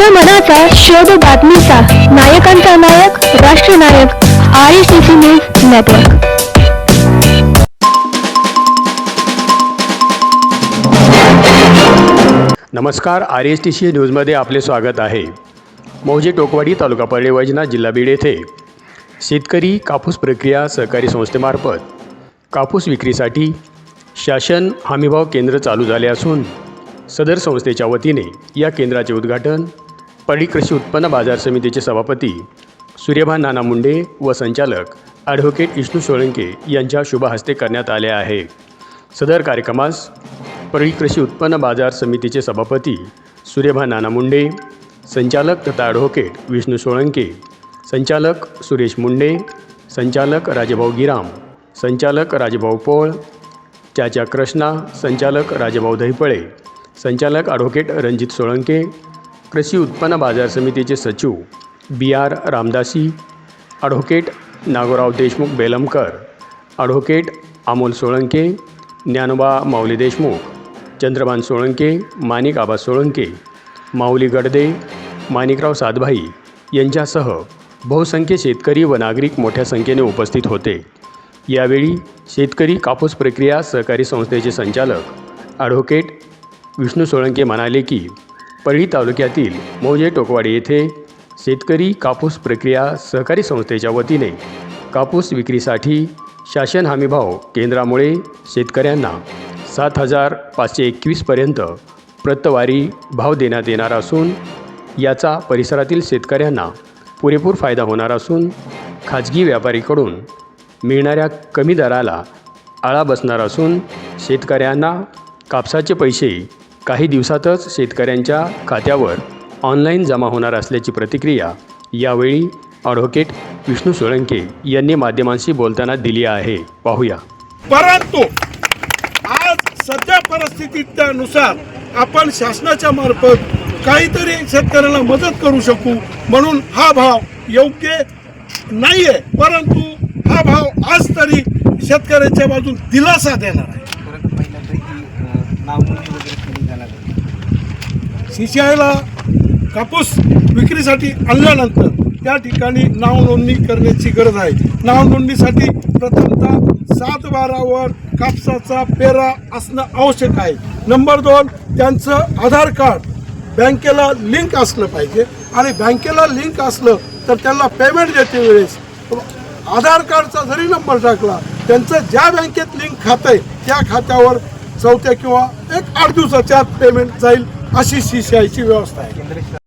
जनमनाचा शोध बातमीचा. नायकांचा नायक राष्ट्रनायक R I C C news network. नमस्कार आर एस टी सी न्यूजमध्ये आपले स्वागत आहे. मौजे टोकवाडी तालुका पर्णे वैजनाथ जिल्हा बीड येथे शेतकरी कापूस प्रक्रिया सहकारी संस्थेमार्फत कापूस विक्रीसाठी शासन हमीभाव केंद्र चालू झाले असून सदर संस्थेच्या वतीने या केंद्राचे उद्घाटन परळी कृषी उत्पन्न बाजार समितीचे सभापती सूर्यभान नाना मुंडे व संचालक ॲडव्होकेट विष्णू सोळंके यांच्या शुभहस्ते करण्यात आले आहे. सदर कार्यक्रमास परळी कृषी उत्पन्न बाजार समितीचे सभापती सूर्यभान नाना मुंडे संचालक तथा ॲडव्होकेट विष्णू सोळंके संचालक सुरेश मुंडे संचालक राजेभाऊ गिराम संचालक राजेभाऊ पोळ चाचा कृष्णा संचालक राजेभाऊ दहिपळे संचालक ॲडव्होकेट रणजित सोळंके कृषी उत्पन्न बाजार समितीचे सचिव B R Ramdasi advocate Nagorao Deshmukh Belamkar advocate Amol Solanke Dnyanoba Mauli Deshmukh Chandrabhan Solanke Manik Aba Solanke Mauli Gadade Manikrao Satbhai यांच्यासह बहुसंख्य शेतकरी व नागरिक मोठ्या संख्येने उपस्थित होते. यावेळी शेतकरी कापूस प्रक्रिया सहकारी संस्थेचे संचालक ॲडव्होकेट विष्णू सोळंके म्हणाले की परळी तालुक्यातील मौजे टोकवाडी येथे शेतकरी कापूस प्रक्रिया सहकारी संस्थेच्या वतीने कापूस विक्रीसाठी शासन हमीभाव केंद्रामुळे शेतकऱ्यांना सात हजार पाचशे एकवीसपर्यंत प्रतवारी भाव देण्यात येणार असून याचा परिसरातील शेतकऱ्यांना पुरेपूर फायदा होणार असून खाजगी व्यापारीकडून मिळणाऱ्या कमी दराला आळा बसणार असून शेतकऱ्यांना कापसाचे पैसे काही दिवसातच शेतकऱ्यांच्या खात्यावर ऑनलाईन जमा होणार असल्याची प्रतिक्रिया यावेळी ॲडव्होकेट विष्णू सोळंके यांनी माध्यमांशी बोलताना दिली आहे. पाहूया. परंतु आज सध्या परिस्थितीनुसार आपण शासनाच्या मार्फत काहीतरी शेतकऱ्याला मदत करू शकू म्हणून हा भाव योग्य नाहीये परंतु हा भाव आज तरी शेतकऱ्याच्या बाजून दिलासा देणार आहे. परत पहिल्यांदा सीसीआयला कापूस विक्रीसाठी आणल्यानंतर त्या ठिकाणी नाव नोंदणी करण्याची गरज आहे. नाव नोंदणीसाठी प्रथमतः सात बारावर कापसाचा पेरा असणं आवश्यक आहे. नंबर दोन त्यांचं आधार कार्ड. बँकेला लिंक असलं पाहिजे. आणि बँकेला लिंक असलं तर त्यांना पेमेंट देते वेळेस. आधार कार्डचा जरी नंबर टाकला त्यांचं ज्या बँकेत लिंक खातं आहे त्या खात्यावर चौथ्या किंवा एक आठ दिवसाच्या आत पेमेंट जाईल. अशी सी सी आयची व्यवस्था आहे केंद्र